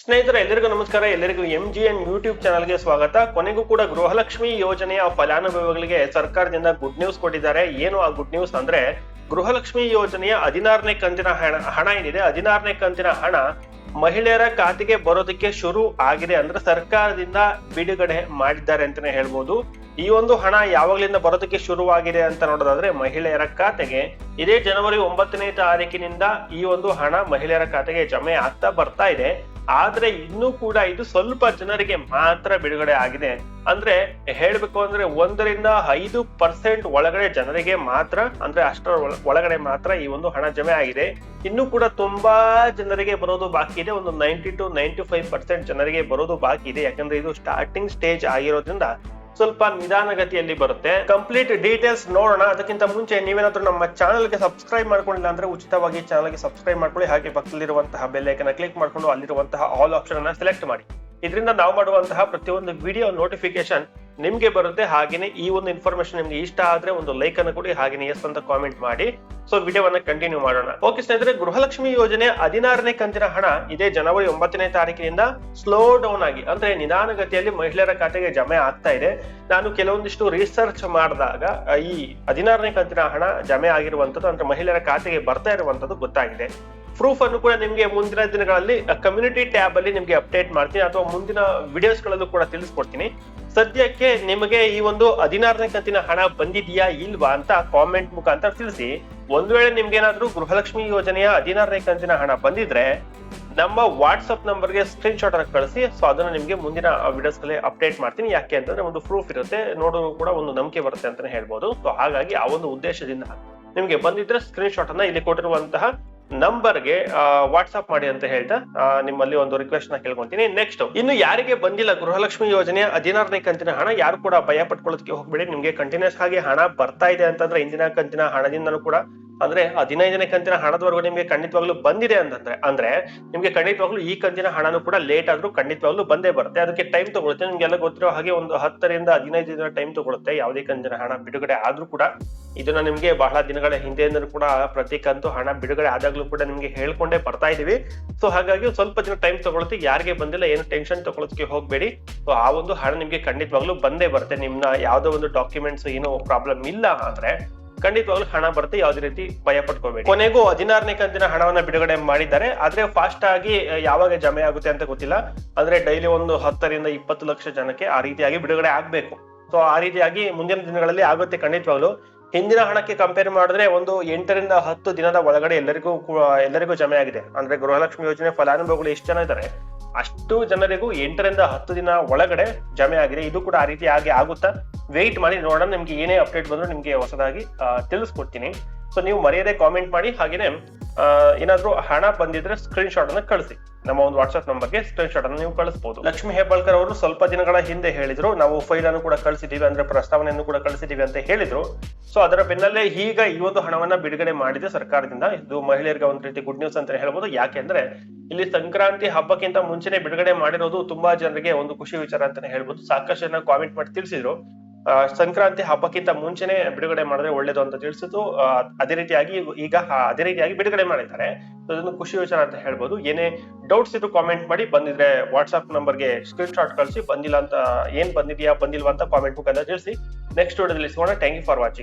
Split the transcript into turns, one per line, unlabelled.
ಸ್ನೇಹಿತರೆ, ಎಲ್ಲರಿಗೂ ನಮಸ್ಕಾರ. ಎಲ್ಲರಿಗೂ ಎಂ ಜಿ ಎನ್ ಯೂಟ್ಯೂಬ್ ಚಾನಲ್ಗೆ ಸ್ವಾಗತ. ಕೊನೆಗೂ ಕೂಡ ಗೃಹಲಕ್ಷ್ಮಿ ಯೋಜನೆಯ ಫಲಾನುಭವಿಗಳಿಗೆ ಸರ್ಕಾರದಿಂದ ಗುಡ್ ನ್ಯೂಸ್ ಕೊಟ್ಟಿದ್ದಾರೆ. ಏನು ಆ ಗುಡ್ ನ್ಯೂಸ್ ಅಂದ್ರೆ, ಗೃಹಲಕ್ಷ್ಮಿ ಯೋಜನೆಯ ಹದಿನಾರನೇ ಕಂತಿನ ಹಣ ಹಣ ಏನಿದೆ? ಹದಿನಾರನೇ ಕಂತಿನ ಹಣ ಮಹಿಳೆಯರ ಖಾತೆಗೆ ಬರೋದಕ್ಕೆ ಶುರು ಆಗಿದೆ ಅಂದ್ರೆ ಸರ್ಕಾರದಿಂದ ಬಿಡುಗಡೆ ಮಾಡಿದ್ದಾರೆ ಅಂತಾನೆ ಹೇಳ್ಬೋದು. ಈ ಒಂದು ಹಣ ಯಾವಾಗಲಿಂದ ಬರೋದಕ್ಕೆ ಶುರುವಾಗಿದೆ ಅಂತ ನೋಡೋದಾದ್ರೆ, ಮಹಿಳೆಯರ ಖಾತೆಗೆ. ಇದೇ ಜನವರಿ ಒಂಬತ್ತನೇ ತಾರೀಕಿನಿಂದ ಈ ಒಂದು ಹಣ ಮಹಿಳೆಯರ ಖಾತೆಗೆ ಜಮೆ ಆಗ್ತಾ ಬರ್ತಾ ಇದೆ. ಆದ್ರೆ ಇನ್ನೂ ಕೂಡ ಇದು ಸ್ವಲ್ಪ ಜನರಿಗೆ ಮಾತ್ರ ಬಿಡುಗಡೆ ಆಗಿದೆ. ಅಂದ್ರೆ ಹೇಳ್ಬೇಕು ಅಂದ್ರೆ ಒಂದರಿಂದ ಐದು ಪರ್ಸೆಂಟ್ ಒಳಗಡೆ ಜನರಿಗೆ ಮಾತ್ರ, ಅಂದ್ರೆ ಅಷ್ಟರ ಒಳ- ಒಳಗಡೆ ಮಾತ್ರ ಈ ಒಂದು ಹಣ ಜಮೆ ಆಗಿದೆ. ಇನ್ನು ಕೂಡ ತುಂಬಾ ಜನರಿಗೆ ಬರೋದು ಬಾಕಿ ಇದೆ. ಒಂದು ninety two ninety five percent ಜನರಿಗೆ ಬರೋದು ಬಾಕಿ ಇದೆ. ಯಾಕಂದ್ರೆ ಇದು ಸ್ಟಾರ್ಟಿಂಗ್ ಸ್ಟೇಜ್ ಆಗಿರೋದ್ರಿಂದ ಸ್ವಲ್ಪ ನಿಧಾನಗತಿಯಲ್ಲಿ ಬರುತ್ತೆ. ಕಂಪ್ಲೀಟ್ ಡೀಟೇಲ್ಸ್ ನೋಡೋಣ. ಅದಕ್ಕಿಂತ ಮುಂಚೆ ನೀವೇನಾದ್ರೂ ನಮ್ಮ ಚಾನಲ್ಗೆ ಸಬ್ಸ್ಕ್ರೈಬ್ ಮಾಡ್ಕೊಂಡಿಲ್ಲ ಅಂದ್ರೆ ಉಚಿತವಾಗಿ ಚಾನಲ್ಗೆ ಸಬ್ಸ್ಕ್ರೈಬ್ ಮಾಡ್ಕೊಳ್ಳಿ. ಹಾಗೆ ಪಕ್ಕದಲ್ಲಿರುವಂತಹ ಬೆಲ್ ಐಕನ್ ಕ್ಲಿಕ್ ಮಾಡ್ಕೊಂಡು ಅಲ್ಲಿರುವಂತಹ ಆಲ್ ಆಪ್ಷನ್ ಅನ್ನ ಸೆಲೆಕ್ಟ್ ಮಾಡಿ. ಇದರಿಂದ ನಾವು ಮಾಡುವಂತಹ ಪ್ರತಿಯೊಂದು ವಿಡಿಯೋ ನೋಟಿಫಿಕೇಶನ್ ನಿಮ್ಗೆ ಬರುತ್ತೆ ಹಾಗೇನೆ ಈ ಒಂದು ಇನ್ಫಾರ್ಮೇಶನ್ ನಿಮ್ಗೆ ಇಷ್ಟ ಆದ್ರೆ ಒಂದು ಲೈಕ್ ಅನ್ನು ಕೊಡಿ, ಹಾಗೇನೆ ಎಸ್ ಅಂತ ಕಾಮೆಂಟ್ ಮಾಡಿ. ಸೊ ವಿಡಿಯೋವನ್ನ ಕಂಟಿನ್ಯೂ ಮಾಡೋಣ. ಓಕೆ ಸ್ನೇಹಿತರೆ, ಗೃಹಲಕ್ಷ್ಮಿ ಯೋಜನೆ ಹದಿನಾರನೇ ಕಂತಿನ ಹಣ ಇದೇ ಜನವರಿ ಒಂಬತ್ತನೇ ತಾರೀಕಿನಿಂದ ಸ್ಲೋ ಡೌನ್ ಆಗಿ, ಅಂದ್ರೆ ನಿಧಾನಗತಿಯಲ್ಲಿ ಮಹಿಳೆಯರ ಖಾತೆಗೆ ಜಮೆ ಆಗ್ತಾ ಇದೆ. ನಾನು ಕೆಲವೊಂದಿಷ್ಟು ರಿಸರ್ಚ್ ಮಾಡಿದಾಗ, ಈ ಹದಿನಾರನೇ ಕಂತಿನ ಹಣ ಜಮೆ ಆಗಿರುವಂತದ್ದು, ಅಂದ್ರೆ ಮಹಿಳೆಯರ ಖಾತೆಗೆ ಬರ್ತಾ ಇರುವಂತದ್ದು ಗೊತ್ತಾಗಿದೆ. ಪ್ರೂಫ್ ಅನ್ನು ಕೂಡ ನಿಮ್ಗೆ ಮುಂದಿನ ದಿನಗಳಲ್ಲಿ ಕಮ್ಯುನಿಟಿ ಟ್ಯಾಬ್ ಅಲ್ಲಿ ನಿಮ್ಗೆ ಅಪ್ಡೇಟ್ ಮಾಡ್ತೀನಿ. ಅಥವಾ ಮುಂದಿನ ವಿಡಿಯೋಸ್ ಗಳಲ್ಲೂ ಕೂಡ ತಿಳಿಸ್ಕೊಡ್ತೀನಿ. ಸದ್ಯಕ್ಕೆ ನಿಮಗೆ ಈ ಒಂದು ಹದಿನಾರನೇ ಕಂತಿನ ಹಣ ಬಂದಿದೆಯಾ ಇಲ್ವಾ ಅಂತ ಕಾಮೆಂಟ್ ಮುಖಾಂತರ ತಿಳಿಸಿ. ಒಂದ್ ವೇಳೆ ನಿಮ್ಗೆ ಏನಾದ್ರೂ ಗೃಹಲಕ್ಷ್ಮಿ ಯೋಜನೆಯ ಹದಿನಾರನೇ ಕಂತಿನ ಹಣ ಬಂದಿದ್ರೆ, ನಮ್ಮ ವಾಟ್ಸ್ಆಪ್ ನಂಬರ್ಗೆ ಸ್ಕ್ರೀನ್ ಶಾಟ್ ಕಳಿಸಿ. ಸೊ ಅದನ್ನ ನಿಮ್ಗೆ ಮುಂದಿನ ವಿಡಿಯೋಸ್ಗಳಲ್ಲಿ ಅಪ್ಡೇಟ್ ಮಾಡ್ತೀನಿ. ಯಾಕೆ ಅಂತಂದ್ರೆ ಒಂದು ಪ್ರೂಫ್ ಇರುತ್ತೆ. ನೋಡೋದು ಕೂಡ ಒಂದು ನಂಬಿಕೆ ಬರುತ್ತೆ ಅಂತಾನೆ ಹೇಳ್ಬೋದು. ಸೊ ಹಾಗಾಗಿ ಆ ಒಂದು ಉದ್ದೇಶದಿಂದ ನಿಮ್ಗೆ ಬಂದಿದ್ರೆ ಸ್ಕ್ರೀನ್ ಶಾಟ್ ಅನ್ನ ಇಲ್ಲಿ ಕೊಟ್ಟಿರುವಂತಹ ನಂಬರ್ಗೆ ವಾಟ್ಸ್ಆಪ್ ಮಾಡಿ ಅಂತ ಹೇಳ್ತಾ ನಿಮ್ಮಲ್ಲಿ ಒಂದು ರಿಕ್ವೆಸ್ಟ್ನ ಕೇಳ್ಕೊಂತೀನಿ. ನೆಕ್ಸ್ಟ್ ಇನ್ನು ಯಾರಿಗೆ ಬಂದಿಲ್ಲ ಗೃಹಲಕ್ಷ್ಮಿ ಯೋಜನೆ ಹದಿನಾರನೇ ಕಂತಿನ ಹಣ, ಯಾರು ಕೂಡ ಭಯ ಪಟ್ಕೊಳ್ಳೋದಕ್ಕೆ ಹೋಗ್ಬೇಡಿ. ನಿಮ್ಗೆ ಕಂಟಿನ್ಯೂಸ್ ಆಗಿ ಹಣ ಬರ್ತಾ ಇದೆ ಅಂತಂದ್ರೆ, ಇಂದಿನ ಕಂತಿನ ಹಣದಿಂದಲೂ ಕೂಡ, ಅಂದ್ರೆ ಹದಿನೈದನೇ ಕಂತಿನ ಹಣದವರೆಗೂ ನಿಮ್ಗೆ ಖಂಡಿತವಾಗ್ಲೂ ಬಂದಿದೆ ಅಂತಂದ್ರೆ, ಅಂದ್ರೆ ನಿಮ್ಗೆ ಖಂಡಿತವಾಗ್ಲೂ ಈ ಕಂತಿನ ಹಣನೂ ಕೂಡ ಲೇಟ್ ಆದ್ರೂ ಖಂಡಿತವಾಗ್ಲೂ ಬಂದೇ ಬರುತ್ತೆ. ಅದಕ್ಕೆ ಟೈಮ್ ತಗೊಳುತ್ತೆ. ನಿಮ್ಗೆಲ್ಲ ಗೊತ್ತಿರೋ ಹಾಗೆ ಒಂದು ಹತ್ತರಿಂದ ಹದಿನೈದು ದಿನ ಟೈಮ್ ತಗೊಳುತ್ತೆ. ಯಾವುದೇ ಕಂತಿನ ಹಣ ಬಿಡುಗಡೆ ಆದ್ರೂ ಕೂಡ. ಇದನ್ನ ನಿಮ್ಗೆ ಬಹಳ ದಿನಗಳ ಹಿಂದೆಯಿಂದ ಕೂಡ ಪ್ರತಿ ಕಂತು ಹಣ ಬಿಡುಗಡೆ ಆದಾಗ್ಲೂ ಕೂಡ ನಿಮ್ಗೆ ಹೇಳ್ಕೊಂಡೇ ಬರ್ತಾ ಇದೀವಿ. ಸೊ ಹಾಗಾಗಿ ಸ್ವಲ್ಪ ದಿನ ಟೈಮ್ ತಗೊಳುತ್ತೆ ಯಾರಿಗೆ ಬಂದಿಲ್ಲ, ಏನು ಟೆನ್ಷನ್ ತಗೊಳೋದಕ್ಕೆ ಹೋಗ್ಬೇಡಿ. ಸೊ ಆ ಒಂದು ಹಣ ನಿಮ್ಗೆ ಖಂಡಿತವಾಗ್ಲೂ ಬಂದೇ ಬರುತ್ತೆ. ನಿಮ್ನ ಯಾವ್ದೋ ಒಂದು ಡಾಕ್ಯುಮೆಂಟ್ಸ್ ಏನೋ ಪ್ರಾಬ್ಲಮ್ ಇಲ್ಲ ಅಂದ್ರೆ ಖಂಡಿತವಾಗ್ಲೂ ಹಣ ಬರುತ್ತೆ ಯಾವುದೇ ರೀತಿ ಭಯ ಪಟ್ಕೋಬೇಡಿ. ಕೊನೆಗೂ ಹದಿನಾರನೇ ಕಂತಿನ ಹಣವನ್ನ ಬಿಡುಗಡೆ ಮಾಡಿದ್ದಾರೆ. ಆದ್ರೆ ಫಾಸ್ಟ್ ಆಗಿ ಯಾವಾಗ ಜಮೆ ಆಗುತ್ತೆ ಅಂತ ಗೊತ್ತಿಲ್ಲ. ಅಂದ್ರೆ ಡೈಲಿ ಒಂದು ಹತ್ತರಿಂದ ಇಪ್ಪತ್ತು ಲಕ್ಷ ಜನಕ್ಕೆ ಆ ರೀತಿಯಾಗಿ ಬಿಡುಗಡೆ ಆಗ್ಬೇಕು. ಸೊ ಆ ರೀತಿಯಾಗಿ ಮುಂದಿನ ದಿನಗಳಲ್ಲಿ ಆಗುತ್ತೆ ಖಂಡಿತವಾಗ್ಲು. ಹಿಂದಿನ ಹಣಕ್ಕೆ ಕಂಪೇರ್ ಮಾಡಿದ್ರೆ ಒಂದು ಎಂಟರಿಂದ ಹತ್ತು ದಿನದ ಒಳಗಡೆ ಎಲ್ಲರಿಗೂ ಎಲ್ಲರಿಗೂ ಜಮೆ ಆಗಿದೆ. ಅಂದ್ರೆ ಗೃಹಲಕ್ಷ್ಮಿ ಯೋಜನೆ ಫಲಾನುಭವಿಗಳು ಎಷ್ಟು ಜನ ಇದ್ದಾರೆ? ಅಷ್ಟು ಜನರಿಗೂ ಎಂಟರಿಂದ ಹತ್ತು ದಿನ ಒಳಗಡೆ ಜಮೆ ಆಗಿದೆ. ಇದು ಕೂಡ ಆ ರೀತಿ ಆಗಿ ಆಗುತ್ತಾ? ವೆಯ್ಟ್ ಮಾಡಿ ನೋಡೋಣ. ನಿಮ್ಗೆ ಏನೇ ಅಪ್ಡೇಟ್ ಬಂದ್ರು ನಿಮ್ಗೆ ಹೊಸದಾಗಿ ತಿಳಿಸ್ಕೊಡ್ತೀನಿ. ಸೊ ನೀವು ಮರೆಯದೆ ಕಾಮೆಂಟ್ ಮಾಡಿ, ಹಾಗೇನೆ ಏನಾದ್ರೂ ಹಣ ಬಂದಿದ್ರೆ ಸ್ಕ್ರೀನ್ ಶಾಟ್ ಅನ್ನ ಕಳಿಸಿ. ನಮ್ಮ ಒಂದು ವಾಟ್ಸ್ಆಪ್ ನಂಬರ್ಗೆ ಸ್ಕ್ರೀನ್ ಶಾಟ್ ಅನ್ನು ನೀವು ಕಳಿಸಬಹುದು ಲಕ್ಷ್ಮಿ ಹೆಬ್ಬಾಳ್ಕರ್ ಅವರು ಸ್ವಲ್ಪ ದಿನಗಳ ಹಿಂದೆ ಹೇಳಿದ್ರು, ನಾವು ಫೈಲ್ ಅನ್ನು ಕೂಡ ಕಳಿಸಿದೀವಿ ಅಂದ್ರೆ ಪ್ರಸ್ತಾವನೆಯನ್ನು ಕೂಡ ಕಳಿಸಿದೀವಿ ಅಂತ ಹೇಳಿದ್ರು. ಸೊ ಅದರ ಬೆನ್ನಲ್ಲೇ ಈಗ ಒಂದು ಹಣವನ್ನ ಬಿಡುಗಡೆ ಮಾಡಿದೆ ಸರ್ಕಾರದಿಂದ. ಇದು ಮಹಿಳೆಯರಿಗೆ ಒಂದು ರೀತಿ ಗುಡ್ ನ್ಯೂಸ್ ಅಂತ ಹೇಳ್ಬೋದು. ಯಾಕೆಂದ್ರೆ ಇಲ್ಲಿ ಸಂಕ್ರಾಂತಿ ಹಬ್ಬಕ್ಕಿಂತ ಮುಂಚೆನೆ ಬಿಡುಗಡೆ ಮಾಡಿರೋದು ತುಂಬಾ ಜನರಿಗೆ ಒಂದು ಖುಷಿ ವಿಚಾರ ಅಂತಾನೆ ಹೇಳ್ಬೋದು. ಸಾಕಷ್ಟು ಜನ ಕಾಮೆಂಟ್ ಮಾಡಿ ತಿಳಿಸಿದ್ರು. ಸಂಕ್ರಾಂತಿ ಹಬ್ಬಕ್ಕಿಂತ ಮುಂಚೆನೆ ಬಿಡುಗಡೆ ಮಾಡಿದ್ರೆ ಒಳ್ಳೇದು ಅಂತ ತಿಳಿಸಿದ್ದು ಆ, ಅದೇ ರೀತಿಯಾಗಿ ಈಗ ಅದೇ ರೀತಿಯಾಗಿ ಬಿಡುಗಡೆ ಮಾಡಿದ್ದಾರೆ. ಅದೊಂದು ಖುಷಿ ವಿಚಾರ ಅಂತ ಹೇಳ್ಬೋದು. ಏನೇ ಡೌಟ್ಸ್ ಇದ್ರು ಕಾಮೆಂಟ್ ಮಾಡಿ ಬಂದಿದ್ರೆ ವಾಟ್ಸ್ಆಪ್ ನಂಬರ್ಗೆ ಸ್ಕ್ರೀನ್ ಶಾಟ್ ಕಳಿಸಿ ಬಂದಿಲ್ಲ ಅಂತ ಏನ್ ಬಂದಿದ್ಯಾ ಬಂದಿಲ್ವಾ ಅಂತ ಕಾಮೆಂಟ್ ಬುಕ್ ಅಂತ ತಿಳಿಸಿ. ನೆಕ್ಸ್ಟ್ ವಿಡಿಯೋದಲ್ಲಿ ಸಿಗೋಣ. Thank you for watching